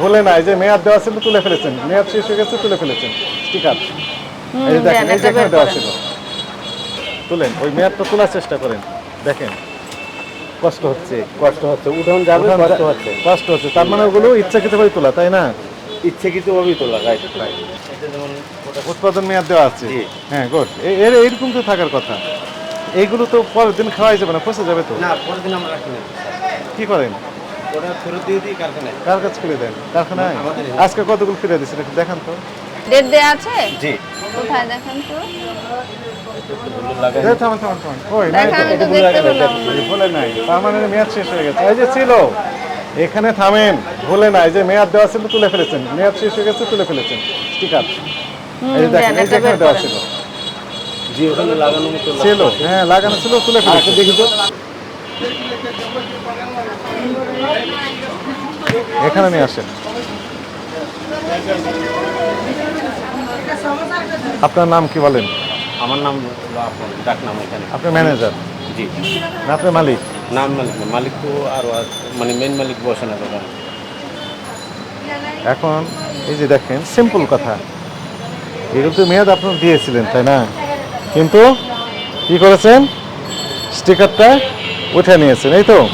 ভুলে নাই যে মেয়াদ দেওয়া ছিল তুলে ফেলেছেন। মেয়াদ শেষ হয়ে গেছে তুলে ফেলেছেন। স্টিকার। এই যে দেখেন এই যে একটা দেওয়া ছিল। তুলেন ওই মেয়াদটা তোলার চেষ্টা করেন। দেখেন কষ্ট হচ্ছে। কষ্ট হচ্ছে উঠান যাবে কষ্ট হচ্ছে। কষ্ট হচ্ছে। তার মানে ওগুলো ইচ্ছাকৃতভাবে তোলা তাই না? ইচ্ছাকৃতভাবেই তোলা রাইট এটা যেমন উৎপাদন মেয়াদ দেওয়া আছে। হ্যাঁ গুড এর এরকম তো থাকার কথা। এইগুলো তো পরের দিন খাওয়াই যাবে না পচে যাবে তো? না পরের দিন আমরা রাখি না। কি করেন? ওটা ফেরত দিয়ে দিই কারখানায়। কার কাছে ফিরে দেন? কারখানায়? আজকে কতগুলো ফিরে দিচ্ছেন একটু দেখান তো। ডেট দেয়া আছে? জি। কোথায় দেখেন তো? থামান থামান থামান। কই? নাই তো। দেখেন আমি তো এটা ভুলে দেখতে গেছে, পেলাম না। এই ভুলে নাই। তার মানে মেয়াদ শেষ হয়ে গেছে। এই যে ছিল এখানে থামেন। ভুলে নাই। যে মেয়াদ দেওয়া ছিল তুলে ফেলেছেন। মেয়াদ শেষ হয়ে গেছে তুলে ফেলেছেন। স্টিকার হুম, এই যে দেখেন এই যে এখানে দেওয়া ছিল। জি ওখানে লাগানো ছিল। হ্যাঁ লাগানো ছিল তুলে ফেলেছেন। দেখি তো। এখানে নিয়ে আসেন। আপনার নাম কি বলেন? আমার নাম ডাক নাম এখানে। আপনি ম্যানেজার জি। না আপনি মালিক? নাম মালিক না মালিক তো আরও মানে মেন মালিক বসে না দোকানে। এখন এই যে দেখেন সিম্পল কথা। এগুলো তো মেয়াদ আপনার দিয়েছিলেন তাই না? কিন্তু কি করেছেন? স্টিকারটা উঠে নিয়েছেন এই তো?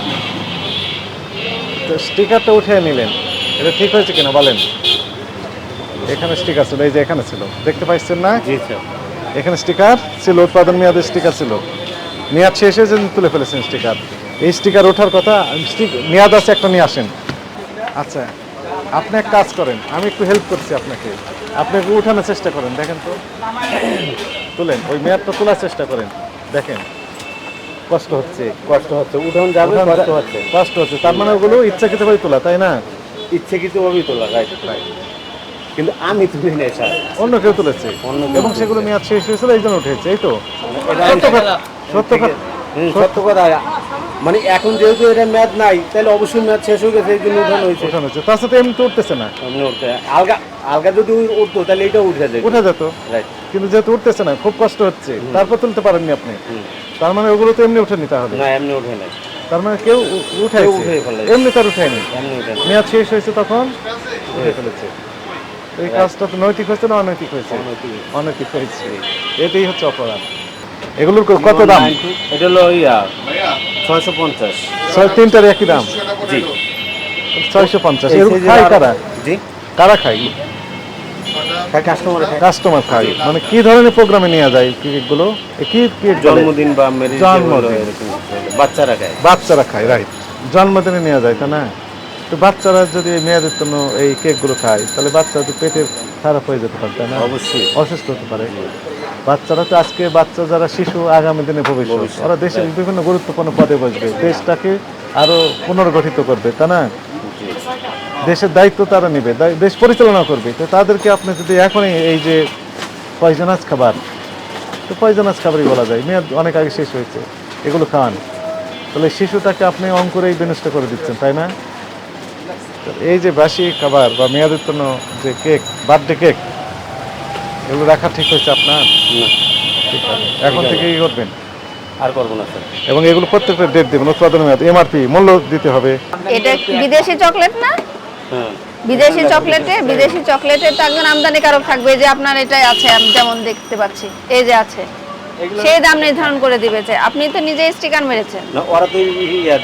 তো স্টিকারটা উঠে নিলেন। এটা ঠিক হয়েছে কিনা বলেন? এখানে স্টিকার ছিল এই যে এখানে ছিল। দেখতে পাচ্ছেন না? জি স্যার। এখানে স্টিকার ছিল উৎপাদন মেয়াদের স্টিকার ছিল। মেয়াদ শেষ হয়েছে তুলে ফেলেছেন স্টিকার এই স্টিকার ওঠার কথা স্টিক- মেয়াদ আছে একটা নিয়ে আসেন। আচ্ছা আপনি এক কাজ করেন আমি একটু হেল্প করছি আপনাকে। আপনি একটু উঠানোর চেষ্টা করেন দেখেন তো। তুলেন ওই মেয়াদটা তোলার চেষ্টা করেন। দেখেন কষ্ট হচ্ছে কষ্ট হচ্ছে উঠান যাবে কষ্ট হচ্ছে। কষ্ট হচ্ছে তার মানে ওগুলো ইচ্ছাকৃতভাবে তোলা তাই না? ইচ্ছাকৃতভাবেই তোলা রাইট রাইট কিন্তু আমি তুলি নাই স্যার অন্য কেউ তুলেছে? এবং সেগুলো মেয়াদ শেষ হয়েছিল এই জন্য উঠেছে এই তো? সত্য কথা সত্য কথা। মানে এখন যেহেতু এটা ম্যাচ নাই তাহলে অবশ্যই ম্যাচ শেষ হয়ে গেছে এই জন্য উঠানো হয়েছে। উঠানো হচ্ছে তার সাথে এমনি উঠতেছে না। এমনি উঠতে আলগা আলগা যদি উঠতো তাহলে এটা উঠে যায় উঠে যেত। রাইট কিন্তু যেহেতু উঠতেছে না খুব কষ্ট হচ্ছে। তারপর তুলতে পারেননি আপনি। তার মানে ওগুলো তো এমনি উঠেনি তাহলে? না এমনি উঠে নাই। তার মানে কেউ উঠেই ফেলেছে। এমনি তার উঠায়নি? এমনি উঠে নাই। মেয়াদ শেষ হয়েছে তখন? উঠে ফেলেছে। এই কাজটা তো নৈতিক হয়েছে না অনৈতিক হয়েছে? অনৈতিক। হয়েছে। এটাই হচ্ছে অপরাধ। এগুলোর কত দাম? এটা হলো ইয়া ছয়শো পঞ্চাশ। ছয় তিনটার একই দাম? জি। ছয়শো পঞ্চাশ। খায় কারা? জি? কারা খায়? কাস্টমার খায় মানে কি ধরনের প্রোগ্রামে যায় কেকগুলো কি কেক? জন্মদিন বা জন্মদিন। বাচ্চারা খায়। বাচ্চারা খায় রাইট জন্মদিনে নেওয়া যায় তা না? তো বাচ্চারা যদি মেয়াদের জন্য এই কেকগুলো খায় তাহলে বাচ্চারা তো পেটের খারাপ হয়ে যেতে পারে তাই না? অবশ্যই। অসুস্থ হতে পারে। বাচ্চারা তো আজকে বাচ্চা যারা শিশু আগামী দিনে ভবিষ্যৎ। ওরা দেশের বিভিন্ন গুরুত্বপূর্ণ পদে বসবে। দেশটাকে আরও পুনর্গঠিত করবে তা না? দেশের দায়িত্ব তারা নেবে দায়- দেশ পরিচালনা করবে। তো তাদেরকে আপনি যদি এখনই এই যে পয়জনাস খাবার তো পয়জনাস খাবারই বলা যায়। মেয়াদ অনেক আগে শেষ হয়েছে এগুলো খান। তাহলে শিশুটাকে আপনি অঙ্কুরেই বিনষ্ট করে দিচ্ছেন তাই না? তো এই যে বাসি খাবার বা মেয়াদোত্তন্ন যে কেক বার্থডে কেক এগুলো রাখা ঠিক হয়েছে আপনার? না। ঠিক আছে। এখন থেকে কি করবেন? আর করব না স্যার। এবং এগুলো প্রত্যেকটা ডেট দেবেন উৎপাদনের মেয়াদ এমআরপি মূল্য দিতে হবে। এটা বিদেশি চকলেট না? বিদেশি চকলেটে বিদেশি চকলেটে তো একজন আমদানিকারক থাকবে যে আপনার এটাই আছে আমি যেমন দেখতে পাচ্ছি এই যে আছে। সেই দাম নির্ধারণ করে দিবে যে আপনি তো নিজে স্টিকার মেরেছেন। না ওরা তো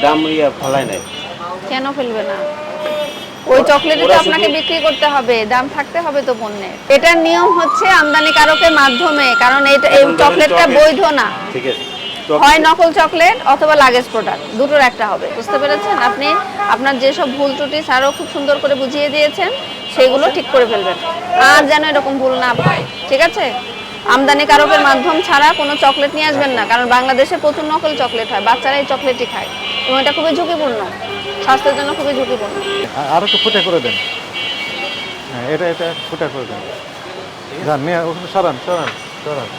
দাম ইয়া ফেলায় নাই। কেন ফেলবে না? ওই চকলেটে তো আপনাকে বিক্রি করতে হবে দাম থাকতে হবে তো পণ্যের এটার নিয়ম হচ্ছে আমদানিকারকের মাধ্যমে কারণ এটা এই চকলেটটা বৈধ না। ঠিক আছে। হয় নকল চকলেট অথবা লাগেজ প্রোডাক্ট দুটোর একটা হবে বুঝতে পেরেছেন? আপনি আপনার যেসব ভুল ত্রুটি স্যারও খুব সুন্দর করে বুঝিয়ে দিয়েছেন সেগুলো ঠিক করে ফেলবেন। আর যেন এরকম ভুল না হয় ঠিক আছে? আমদানিকারকের মাধ্যম ছাড়া কোনো চকলেট নিয়ে আসবেন না কারণ বাংলাদেশে প্রচুর নকল চকলেট হয় বাচ্চারা এই চকলেটই খায়। এবং এটা খুবই ঝুঁকিপূর্ণ স্বাস্থ্যের জন্য খুবই ঝুঁকিপূর্ণ। আরও একটু ফুটে করে দেন। হ্যাঁ এটা এটা ফুটা করে দেন। সরান সরান সরান।